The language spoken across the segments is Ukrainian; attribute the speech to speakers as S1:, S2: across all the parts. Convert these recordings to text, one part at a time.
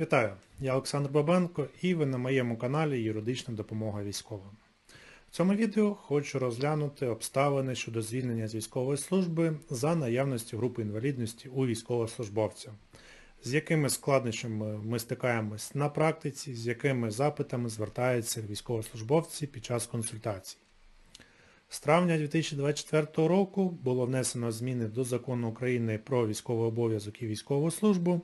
S1: Вітаю, я Олександр Бабенко і ви на моєму каналі Юридична допомога військовим. В цьому відео хочу розглянути обставини щодо звільнення з військової служби за наявності групи інвалідності у військовослужбовців, з якими складнощами ми стикаємось на практиці, з якими запитами звертаються військовослужбовці під час консультацій. З травня 2024 року було внесено зміни до Закону України про військовий обов'язок і військову службу.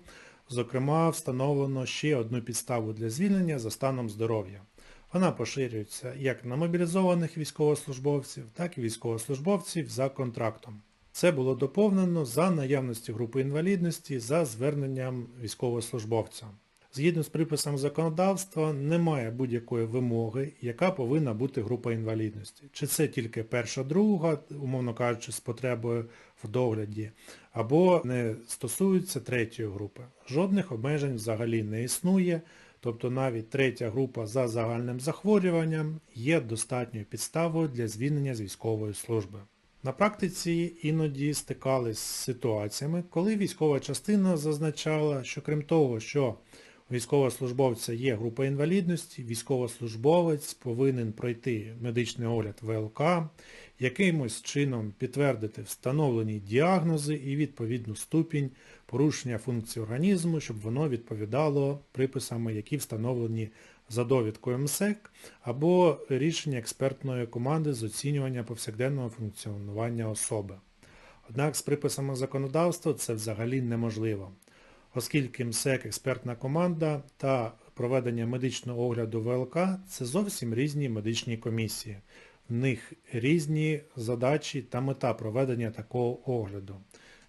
S1: Зокрема, встановлено ще одну підставу для звільнення за станом здоров'я. Вона поширюється як на мобілізованих військовослужбовців, так і військовослужбовців за контрактом. Це було доповнено за наявності групи інвалідності за зверненням військовослужбовця. Згідно з приписом законодавства, немає будь-якої вимоги, яка повинна бути група інвалідності. Чи це тільки перша, друга, умовно кажучи, з потребою в догляді, або не стосується третьої групи. Жодних обмежень взагалі не існує, тобто навіть третя група за загальним захворюванням є достатньою підставою для звільнення з військової служби. На практиці іноді стикались з ситуаціями, коли військова частина зазначала, що крім того, що військовослужбовця є група інвалідності, військовослужбовець повинен пройти медичний огляд ВЛК, якимось чином підтвердити встановлені діагнози і відповідну ступінь порушення функцій організму, щоб воно відповідало приписами, які встановлені за довідкою МСЕК, або рішення експертної команди з оцінювання повсякденного функціонування особи. Однак з приписами законодавства це взагалі неможливо оскільки МСЕК експертна команда та проведення медичного огляду ВЛК це зовсім різні медичні комісії. В них різні задачі та мета проведення такого огляду.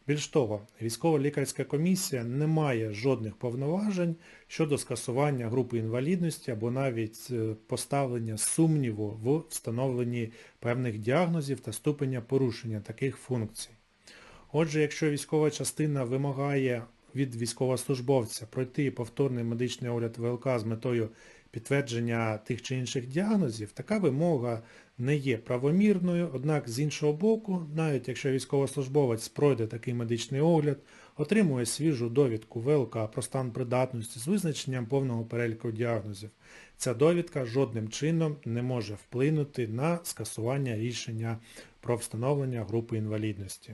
S1: Більш того, військово-лікарська комісія не має жодних повноважень щодо скасування групи інвалідності або навіть е, поставлення сумніву в встановленні певних діагнозів та ступеня порушення таких функцій. Отже, якщо військова частина вимагає від військовослужбовця пройти повторний медичний огляд ВЛК з метою підтвердження тих чи інших діагнозів, така вимога не є правомірною, однак з іншого боку, навіть якщо військовослужбовець пройде такий медичний огляд, отримує свіжу довідку ВЛК про стан придатності з визначенням повного переліку діагнозів, ця довідка жодним чином не може вплинути на скасування рішення про встановлення групи інвалідності.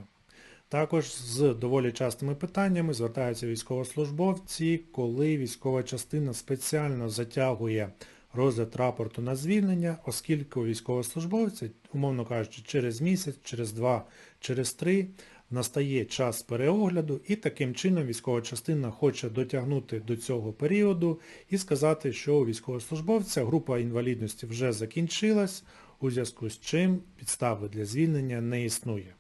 S1: Також з доволі частими питаннями звертаються військовослужбовці, коли військова частина спеціально затягує розгляд рапорту на звільнення, оскільки у військовослужбовця, умовно кажучи, через місяць, через два, через три настає час переогляду і таким чином військова частина хоче дотягнути до цього періоду і сказати, що у військовослужбовця група інвалідності вже закінчилась, у зв'язку з чим підстави для звільнення не існує.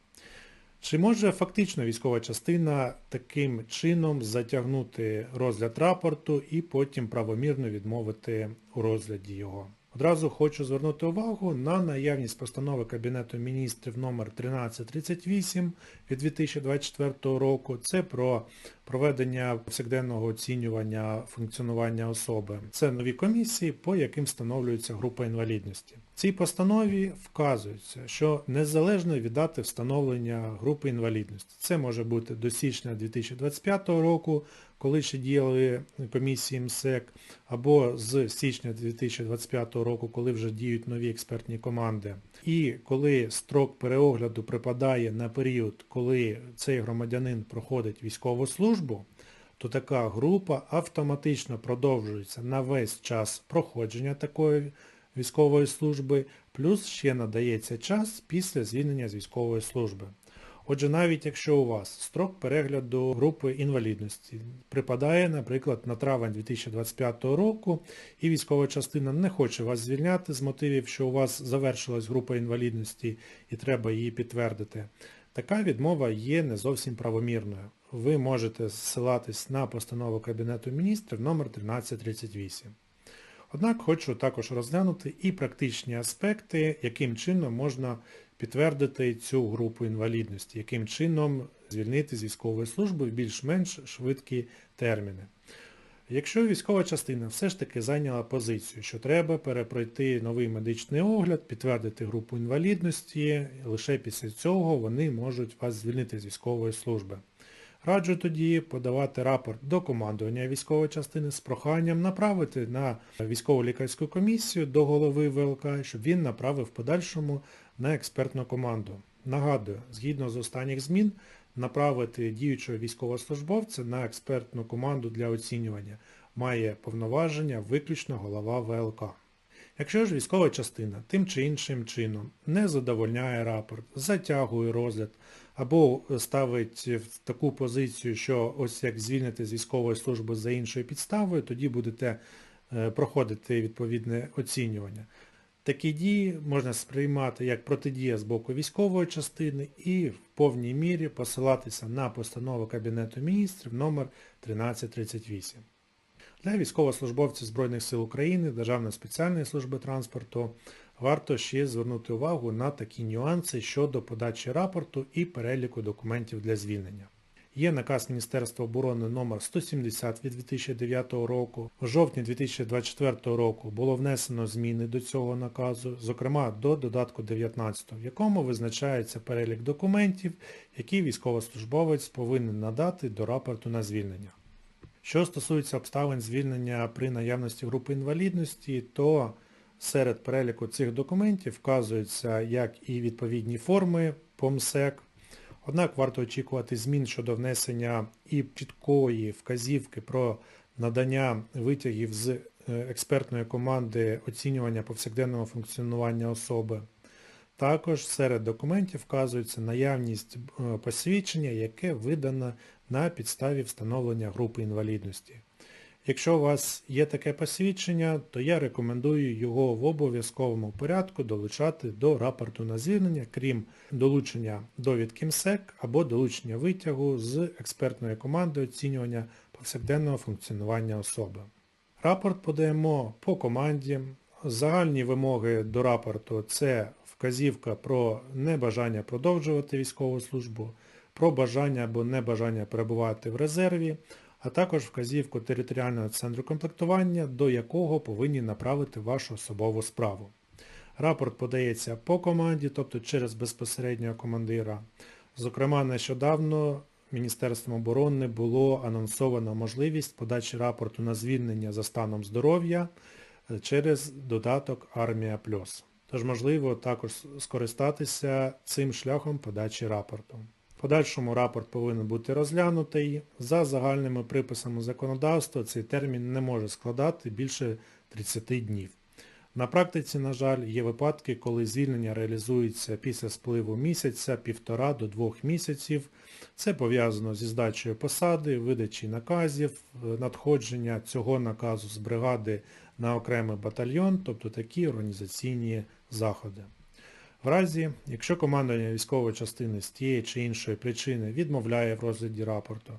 S1: Чи може фактично військова частина таким чином затягнути розгляд рапорту і потім правомірно відмовити у розгляді його? Одразу хочу звернути увагу на наявність постанови Кабінету міністрів номер 1338 від 2024 року. Це про проведення повсякденного оцінювання функціонування особи. Це нові комісії, по яким встановлюється група інвалідності. В цій постанові вказується, що незалежно від дати встановлення групи інвалідності, це може бути до січня 2025 року, коли ще діяли комісії МСЕК, або з січня 2025 року, коли вже діють нові експертні команди. І коли строк переогляду припадає на період, коли цей громадянин проходить військову службу, то така група автоматично продовжується на весь час проходження такої військової служби, плюс ще надається час після звільнення з військової служби. Отже, навіть якщо у вас строк перегляду групи інвалідності припадає, наприклад, на травень 2025 року, і військова частина не хоче вас звільняти з мотивів, що у вас завершилась група інвалідності і треба її підтвердити, така відмова є не зовсім правомірною. Ви можете зсилатись на постанову Кабінету міністрів номер 1338. Однак хочу також розглянути і практичні аспекти, яким чином можна підтвердити цю групу інвалідності, яким чином звільнити з військової служби в більш-менш швидкі терміни. Якщо військова частина все ж таки зайняла позицію, що треба перепройти новий медичний огляд, підтвердити групу інвалідності, лише після цього вони можуть вас звільнити з військової служби. Раджу тоді подавати рапорт до командування військової частини з проханням направити на військову лікарську комісію до голови ВЛК, щоб він направив подальшому на експертну команду. Нагадую, згідно з останніх змін, направити діючого військовослужбовця на експертну команду для оцінювання має повноваження виключно голова ВЛК. Якщо ж військова частина тим чи іншим чином не задовольняє рапорт, затягує розгляд або ставить в таку позицію, що ось як звільнити з військової служби за іншою підставою, тоді будете е, проходити відповідне оцінювання. Такі дії можна сприймати як протидія з боку військової частини і в повній мірі посилатися на постанову Кабінету міністрів номер 1338. Для військовослужбовців Збройних сил України, Державної спеціальної служби транспорту варто ще звернути увагу на такі нюанси щодо подачі рапорту і переліку документів для звільнення. Є наказ Міністерства оборони номер 170 від 2009 року. В жовтні 2024 року було внесено зміни до цього наказу, зокрема до додатку 19, в якому визначається перелік документів, які військовослужбовець повинен надати до рапорту на звільнення. Що стосується обставин звільнення при наявності групи інвалідності, то серед переліку цих документів вказуються як і відповідні форми ПОМСЕК, однак варто очікувати змін щодо внесення і чіткої вказівки про надання витягів з е, експертної команди оцінювання повсякденного функціонування особи. Також серед документів вказується наявність е, посвідчення, яке видано на підставі встановлення групи інвалідності. Якщо у вас є таке посвідчення, то я рекомендую його в обов'язковому порядку долучати до рапорту на звільнення, крім долучення довідки МСЕК або долучення витягу з експертної команди оцінювання повсякденного функціонування особи. Рапорт подаємо по команді. Загальні вимоги до рапорту це вказівка про небажання продовжувати військову службу, про бажання або небажання перебувати в резерві, а також вказівку територіального центру комплектування, до якого повинні направити вашу особову справу. Рапорт подається по команді, тобто через безпосереднього командира. Зокрема, нещодавно Міністерством оборони було анонсовано можливість подачі рапорту на звільнення за станом здоров'я через додаток Армія Плюс. Тож можливо також скористатися цим шляхом подачі рапорту. Подальшому рапорт повинен бути розглянутий. За загальними приписами законодавства цей термін не може складати більше 30 днів. На практиці, на жаль, є випадки, коли звільнення реалізується після спливу місяця, півтора до двох місяців. Це пов'язано зі здачею посади, видачі наказів, надходження цього наказу з бригади на окремий батальйон, тобто такі організаційні заходи. В разі, якщо командування військової частини з тієї чи іншої причини відмовляє в розгляді рапорту,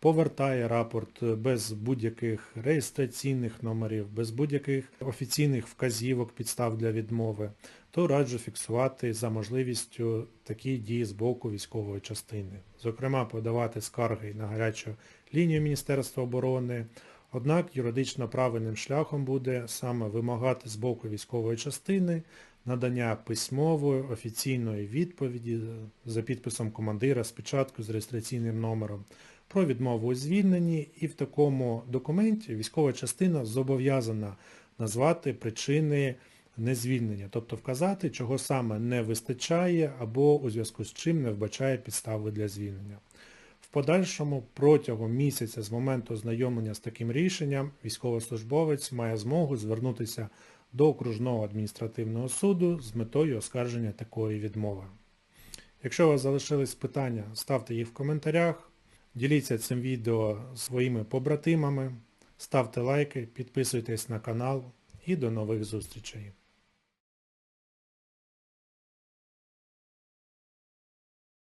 S1: повертає рапорт без будь-яких реєстраційних номерів, без будь-яких офіційних вказівок підстав для відмови, то раджу фіксувати за можливістю такі дії з боку військової частини. Зокрема, подавати скарги на гарячу лінію Міністерства оборони, Однак юридично правильним шляхом буде саме вимагати з боку військової частини надання письмової офіційної відповіді за підписом командира з печаткою з реєстраційним номером про відмову у звільненні і в такому документі військова частина зобов'язана назвати причини незвільнення, тобто вказати, чого саме не вистачає або у зв'язку з чим не вбачає підстави для звільнення. В подальшому протягом місяця з моменту ознайомлення з таким рішенням військовослужбовець має змогу звернутися до окружного адміністративного суду з метою оскарження такої відмови. Якщо у вас залишились питання, ставте їх в коментарях, діліться цим відео своїми побратимами, ставте лайки, підписуйтесь на канал і до нових зустрічей.